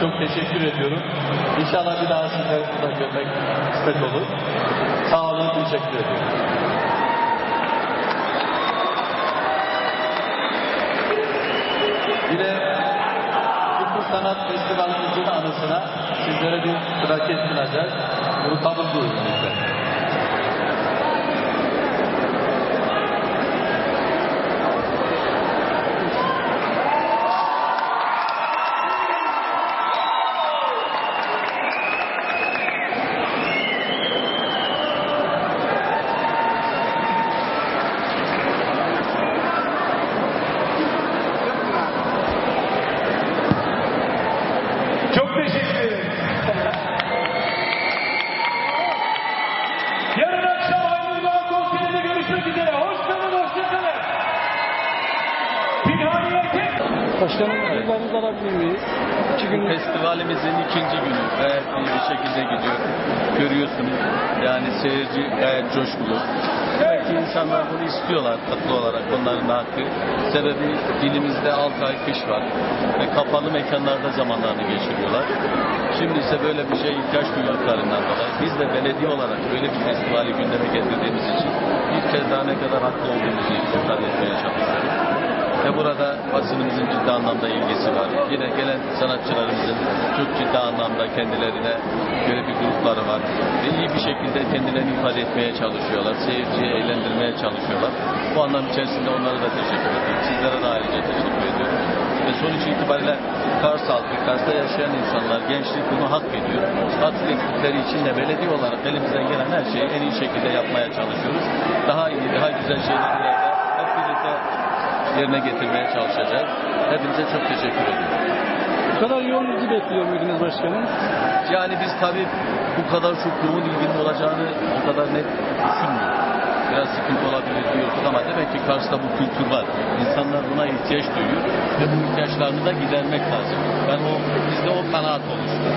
Çok teşekkür ediyorum. İnşallah bir daha sizleri burada görmek kısmet olur. Sağ olun, teşekkür ediyorum. Yine Kültür Sanat Festivalimizin anısına sizlere bir plaket sunacağız. Buyurun lütfen. Başkanım duygularınızı alabilir miyiz? İki gün Festivalimizin ikinci günü gayet iyi bir şekilde gidiyor. Görüyorsunuz yani seyirci gayet coşkulu. Demek insanlar bunu istiyorlar haklı olarak onların da hakkı. Sebebi dilimizde 6 ay kış var ve kapalı mekanlarda zamanlarını geçiriyorlar. Şimdi ise böyle bir şeye ihtiyaç duyduklarından dolayı biz de belediye olarak böyle bir festivali gündeme getirdiğimiz için bir kez daha ne kadar haklı olduğumuzu ifade etmeye çalışıyoruz. Ve burada basınımızın ciddi anlamda ilgisi var. Yine gelen sanatçılarımızın çok ciddi anlamda kendilerine göre bir grupları var. Ve iyi bir şekilde kendilerini ifade etmeye çalışıyorlar. Seyirciyi eğlendirmeye çalışıyorlar. Bu anlam içerisinde onlara da teşekkür ediyorum. Sizlere de ayrıca teşekkür ediyorum. Ve sonuç itibariyle Kars halkı, Kars'ta yaşayan insanlar, gençlik bunu hak ediyor. Hak ettikleri için de belediye olarak elimizden gelen her şeyi en iyi şekilde yapmaya çalışıyoruz. Daha iyi, daha güzel birlikte yerine getirmeye çalışacağız. Hepinize çok teşekkür ediyorum. bu kadar yoğun ilgi bekliyor muydunuz başkanım? Yani biz tabii bu kadar çok yoğun ilginin olacağını o kadar net düşünmüyoruz. Biraz sıkıntı olabilir diyorduk ama demek ki Kars'ta bu kültür var. İnsanlar buna ihtiyaç duyuyor ve bu ihtiyaçlarını da gidermek lazım. Ben o bizde o kanaat oluştu.